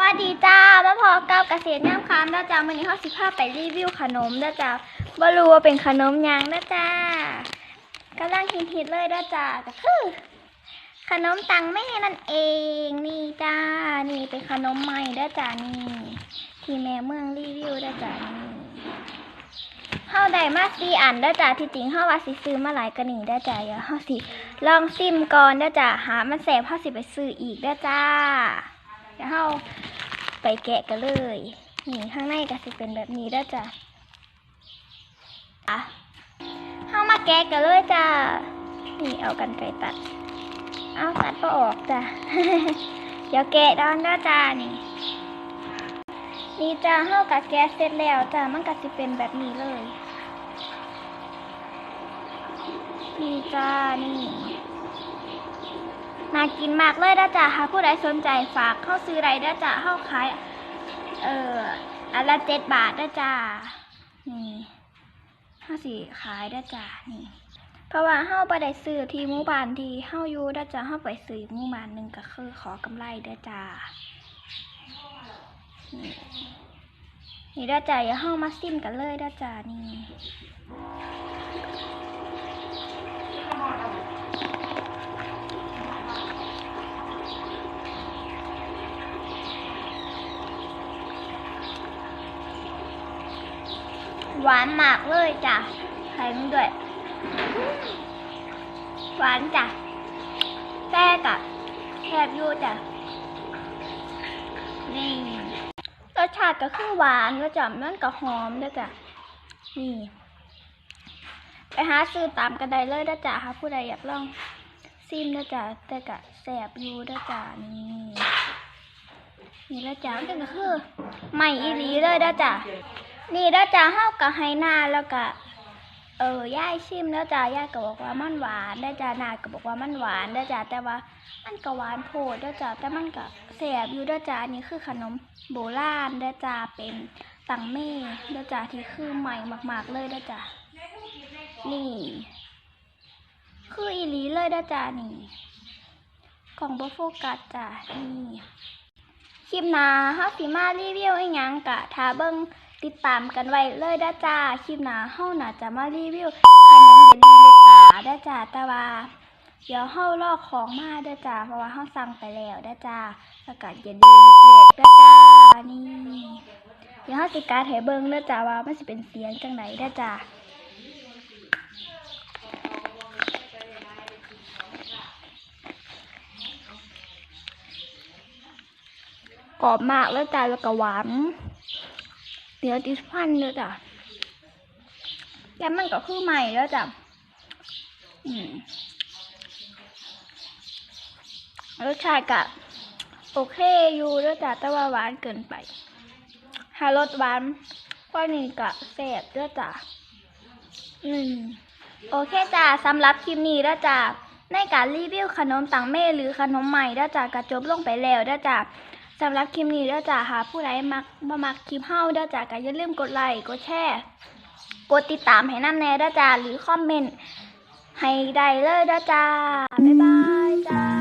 วัสดีจ้ามาพอกับเกษตรน้ำคามด้าจ้าวันนี้เขาสิพาไปรีวิวขนมด้าจ้าบรูว่าเป็นขนมยังด้าจ้ากำลังฮิตๆเลยด้าจ้าก็คือขนมตังแม่นั่นเองนี่จ้านี่เป็นขนมใหม่ด้าจ้านี่ ที่แม่เมืองรีวิวด้าจ้านี่เฮาได้มาสี่อันด้าจ้าที่จริงเฮาว่าสิซื้อมาหลายกระหนี่ด้าจ้าเดี๋ยวเฮาสิลองซิมก่อนด้าจ้าหามันแสบเฮาสิไปซื้ออีกด้าจ้า เดี๋ยวเราไปแกะกันเลย นี่ข้างในก็จะเป็นแบบนี้แล้วจ้ะอะเข้ามาแกะกันเลยจ้ะ นี่เอากันไกตัด เอาตัดก็ออกจ้ะ เดี๋ยวแกะดอนด้อจ้านี่ นี่จ้าเข้ากับแกะเสร็จแล้วจ้ามันก็จะเป็นแบบนี้เลย นี่จ้านี่ น่ากินมากเลยนะจ๊ะหากผู้ใดสนใจฝากเข้าซื้อไรนะจ๊ะเข้าขายเอ่ออันละเจ็ดบาทนะจ๊ะนี่ห้าสี่ขายนะจ๊ะนี่ เพราะว่าเฮาไปได้ซื้อที่หมู่บ้านที่เฮาอยู่นะจ๊ะเฮาไปซื้อหมู่บ้านหนึ่งก็คือขอกำไรนะจ๊ะนี่นี่นะจ๊ะอย่าเฮามาซิมกันเลยนะจ๊ะนี่ หวานมากเลยจ้ะไข่มันด้วยหวานจ้ะแซ่กะแซ่บอยู่จ้ะนี่รสชาติก็คือหวานแล้วจ้ะมันก็หอมด้วยจ้ะนี่ ไปหาซื้อตามกันได้เลยนะจ๊ะค่ะผู้ใดอยากลองซิมนะจ๊ะแต่กะแซ่บอยู่นะจ๊ะนี่นี่แล้วจ้ะก็คือใหม่อีหลีเลยนะจ๊ะ นี่แล้วจ้าเฮากับไฮนาแล้วก็เออย่ายชิมแล้วจ้าย่ายก็บอกว่ามันหวานได้วจ้านาก็บอกว่ามันหวานได้วจ้าแต่ว่ามันก็หวานโพดได้วจ้าแต่มันก็แสบอยู่ได้วจ้าอันนี้คือขนมโบราณได้วจ้าเป็นตังเม่ได้วจ้าที่คือใหม่มาก ๆเลยได้วจ้านี่ คืออีลีเลยได้วจ้านี่กล่องโบโฟกัสจ้านี่คลิปหน้าเฮาสิมารีวิวอีหยังกะถ้าเบิ่ง ติดตามกันไว้เลยด้าจ้าคลิปหน้าเฮาน่าจะมารีวิวขนมเยลลี่ลูกตาด้าจ้าแต่ว่าเดี๋ยวเฮารอกของมาด้าจ้าเพราะว่าเฮาสั่งไปแล้วด้าจ้าแล้วก็เยลลี่ลูกโลกด้าจ้านี่เดี๋ยวเฮาสิการให้เบิ่งด้าจ้าว่ามันสิเป็นเสียงจังไหนด้าจ้ากรอบมากแล้วจ้าแล้วก็หวาน เดี๋ยวติดฟันเลยจ้ะแล้วมันก็คือใหม่แล้วจ้ะอืมรสชาติกะโอเคอยู่แล้วจ้ะแต่ว่าหวานเกินไปถ้ารสหวานกว่านี้กะแซ่บด้วยจ้ะอืมโอเคจ้ะสำหรับคลิปนี้แล้วจ้ะในการรีวิวขนมตังเม่หรือขนมใหม่แล้วจ้ะก็จบลงไปแล้วแล้วจ้ะ สำหรับคลิปนี้เด้อจ้าหาผู้ใดมักบ่มักคลิปเฮาเด้อจ้าก็อย่าลืมกดไลค์กดแชร์กดติดตามให้นำแน่เด้อจ้าหรือคอมเมนต์ให้ได้เลยเด้อจ้าบ๊ายบายจ้า